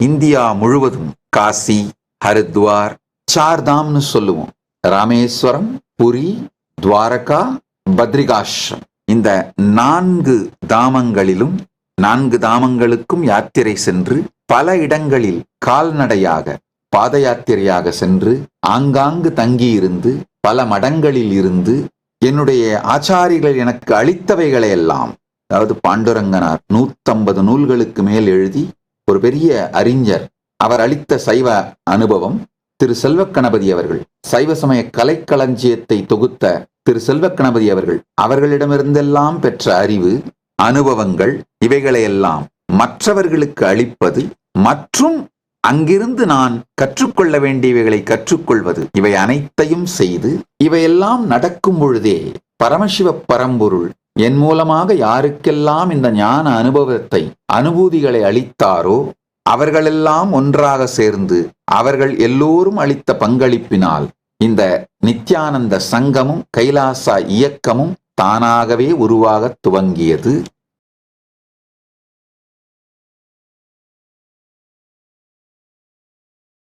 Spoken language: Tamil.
இந்தியா முழுவதும் காசி ஹரித்வார் சார்தாம்னு சொல்லுவோம். ராமேஸ்வரம் புரி துவாரகா பத்ரிகாஷ்ரம். இந்த நான்கு தாமங்களிலும் நான்கு தாமங்களுக்கும் யாத்திரை சென்று பல இடங்களில் கால்நடையாக பாத யாத்திரையாக சென்று ஆங்காங்கு தங்கியிருந்து பல மடங்களில் இருந்து என்னுடைய ஆச்சாரிகள் எனக்கு அளித்தவைகளை எல்லாம் அதாவது பாண்டுரங்கனார் நூத்தம்பது நூல்களுக்கு மேல் எழுதி ஒரு பெரிய அறிஞர் அவர் அளித்த சைவ அனுபவம் திரு செல்வக்கணபதி அவர்கள். சைவ சமய கலைக்களஞ்சியத்தை தொகுத்த திரு செல்வக்கணபதி அவர்கள். அவர்களிடமிருந்தெல்லாம் பெற்ற அறிவு அனுபவங்கள் இவைகளையெல்லாம் மற்றவர்களுக்கு அளிப்பது மற்றும் அங்கிருந்து நான் கற்றுக்கொள்ள வேண்டியவைகளை கற்றுக்கொள்வது. இவை அனைத்தையும் செய்து இவையெல்லாம் நடக்கும் பொழுதே பரமசிவ பரம்பொருள் என் மூலமாக யாருக்கெல்லாம் இந்த ஞான அனுபவத்தை அனுபூதிகளை அளித்தாரோ அவர்களெல்லாம் ஒன்றாக சேர்ந்து அவர்கள் எல்லோரும் அளித்த பங்களிப்பினால் இந்த நித்யானந்த சங்கமும் கைலாசா இயக்கமும் தானாகவே உருவாகத் துவங்கியது.